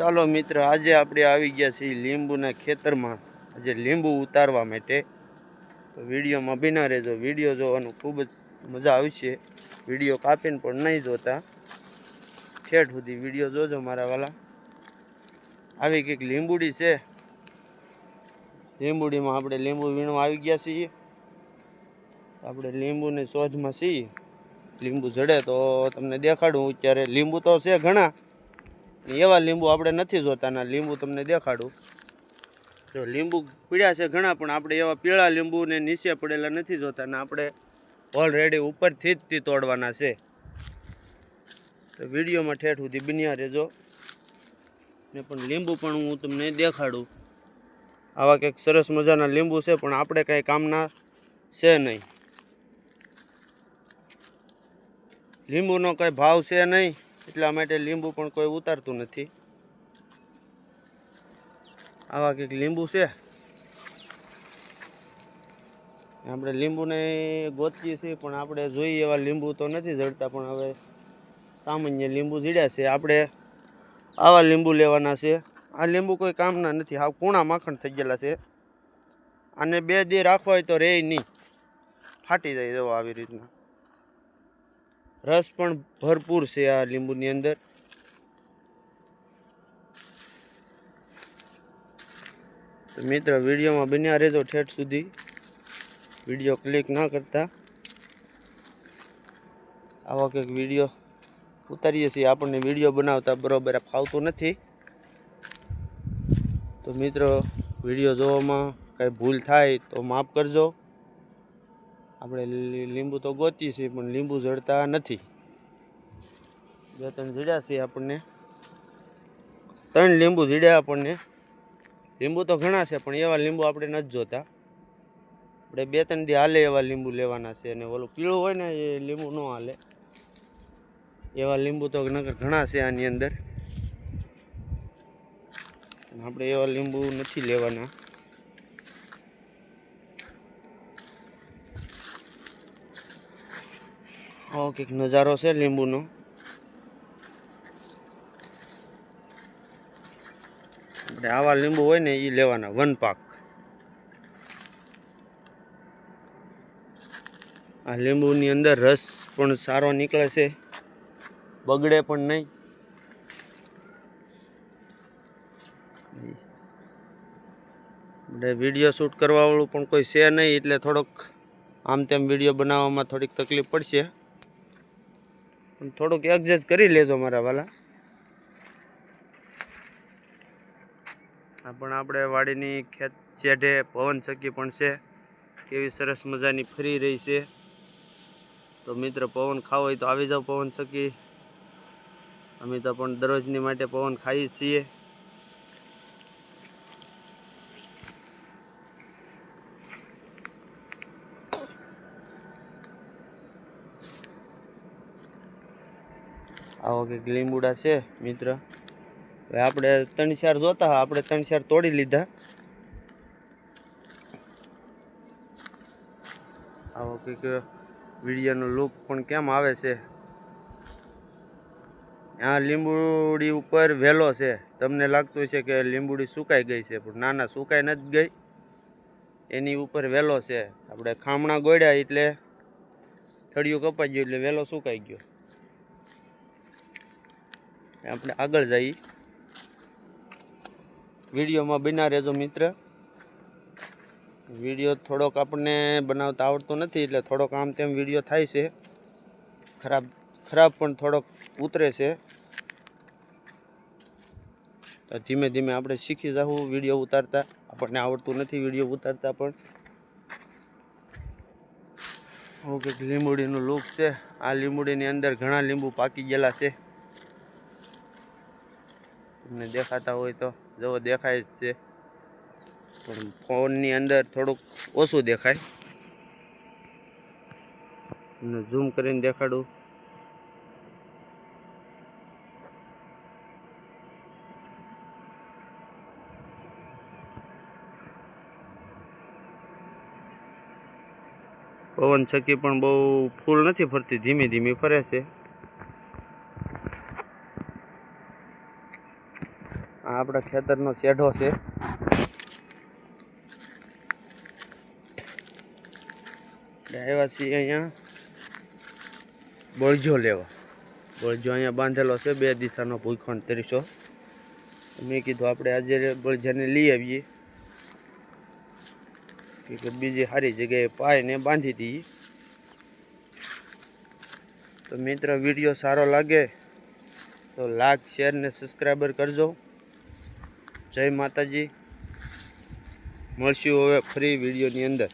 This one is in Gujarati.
ચાલો મિત્ર, આજે આપણે આવી ગયા છીએ લીંબુના ખેતરમાં. આજે લીંબુ ઉતારવા માટે. તો વિડીયોમાં બિના રહેજો, વીડિયો જોવાનું ખૂબ જ મજા આવશે. વીડિયો કાપીને પણ નહીં જોતા. ઠેઠ સુધી વીડિયો જોજો મારા વાલા. આવી કંઈક લીંબુડી છે. લીંબુડીમાં આપણે લીંબુ વીણવા આવી ગયા છીએ. આપણે લીંબુની શોધમાં છીએ. લીંબુ જડે તો તમને દેખાડું, અત્યારે લીંબુ તો છે ઘણા. એવા લીંબુ આપણે નથી જોતા ના લીંબુ તમને દેખાડું. જો લીંબુ પીળ્યા છે ઘણા, પણ આપણે એવા પીળા લીંબુને નીચે પડેલા નથી જોતા ને આપણે ઓલરેડી ઉપરથી જ તે તોડવાના છે. તો વિડીયોમાં ઠેઠ સુધી બન્યા રહેજો. ને પણ લીંબુ પણ હું તમને દેખાડું. આવા કંઈક સરસ મજાના લીંબુ છે, પણ આપણે કાંઈ કામના છે નહીં. લીંબુનો કંઈ ભાવ છે નહીં. એટલા માટે લીંબુ પણ કોઈ ઉતારતું નથી. આવા કંઈક લીંબુ છે. આપણે લીંબુને ગોતીએ છીએ, પણ આપણે જોઈએ એવા લીંબુ તો નથી જડતા, પણ હવે સામાન્ય લીંબુ જીડ્યા છે. આપણે આવા લીંબુ લેવાના છે. આ લીંબુ કોઈ કામના નથી. હાવ કૂણા માખણ થઈ ગયેલા છે. અને બે દી રાખવા હોય તો રે નહીં. ફાટી જાય જવો આવી રીતના. રસ પણ ભરપૂર છે આ લીંબુની અંદર. તો મિત્ર, વિડીયોમાં બન્યા રહેજો ઠેઠ સુધી. વીડિયો ક્લિક ના કરતા. આવા કંઈક વીડિયો ઉતારીએ છીએ. આપણને વીડિયો બનાવતા બરાબર ફાવતું નથી. તો મિત્રો, વીડિયો જોવામાં કાંઈ ભૂલ થાય તો માફ કરજો. આપણે લીંબુ તો ગોતી છીએ, પણ લીંબુ જડતા નથી. બે ત્રણ જીડ્યા છે આપણને. ત્રણ લીંબુ જીડ્યા આપણને. લીંબુ તો ઘણા છે, પણ એવા લીંબુ આપણે નથી જોતા. આપણે બે ત્રણ દી હાલે એવા લીંબુ લેવાના છે, અને ઓલું પીળું હોય ને એ લીંબુ ન હાલે. એવા લીંબુ તો નગર ઘણા છે આની અંદર. આપણે એવા લીંબુ નથી લેવાના. આવો કંઈક નજારો છે લીંબુનો. આવા લીંબુ હોય ને એ લેવાના, વન પાક. આ લીંબુની અંદર રસ પણ સારો નીકળે છે, બગડે પણ નહીં. આપણે વીડિયો શૂટ કરવાવાળું પણ કોઈ છે નહીં, એટલે થોડોક આમ તેમ વીડિયો બનાવવામાં થોડીક તકલીફ પડશે. પણ થોડુંક એડજસ્ટ કરી લેજો મારા વાલા. પણ આપણે વાડીની ખેત શેઢે પવન ચક્કી પણ છે. કેવી સરસ મજાની ફરી રહી છે. તો મિત્ર, પવન ખાવો હોય તો આવી જાઓ પવન ચક્કી અમે તો પણ દરરોજની માટે પવન ખાઈએ છીએ. આવો કંઈક લીંબુડા છે, મિત્ર. હવે આપણે ત્રણ ચાર જોતા આપણે ત્રણ ચાર તોડી લીધા. આવો કંઈક વિડીયોનો લુક પણ કેમ આવે છે? આ લીંબુડી ઉપર વેલો છે. તમને લાગતું છે કે લીંબુડી સુકાઈ ગઈ છે, પણ ના ના, સુકાઈ નથી ગઈ. એની ઉપર વેલો છે. આપણે ખામણા ગોળ્યા એટલે થળિયું કપાઈ ગયું એટલે વેલો સુકાઈ ગયો. આપણે આગળ જઈએ. વિડીયોમાં બિના રહેજો મિત્ર. વીડિયો થોડોક આપણને બનાવતા આવડતો નથી, એટલે થોડોક આમ તેમ વીડિયો થાય છે. ખરાબ ખરાબ પણ થોડોક ઉતરે છે. તો ધીમે ધીમે આપણે શીખી જવું વીડિયો ઉતારતા. આપણને આવડતું નથી વીડિયો ઉતારતા પણ. ઓકે લીંબુડીનું લુક છે. આ લીંબુડીની અંદર ઘણા લીંબુ પાકી ગયેલા છે. તમને દેખાતા હોય તો જો દેખાય જ છે. પણ ફોનની અંદર થોડુંક ઓછું દેખાય. તમને ઝૂમ કરીને દેખાડું. પવન છકી પણ બહુ ફૂલ નથી ફરતી, ધીમી ધીમી ફરે છે. આ આપણા ખેતરનો શેઢો છે. આવ્યા છીએ અહીંયા બળજો લેવા. બળજો અહીંયા બાંધેલો છે, બે દિશાનો ભૂખંડ ત્રીસો. મેં કીધું આપણે આજે બળજાને લઈ આવીએ. કે બીજી સારી જગ્યાએ પાઈને બાંધી દઈએ તો મિત્ર, વીડિયો સારો લાગે તો લાઈક, શેર ને સબસ્ક્રાઈબર કરજો. જય માતાજી. મળશું હવે ફ્રી વિડીયોની અંદર.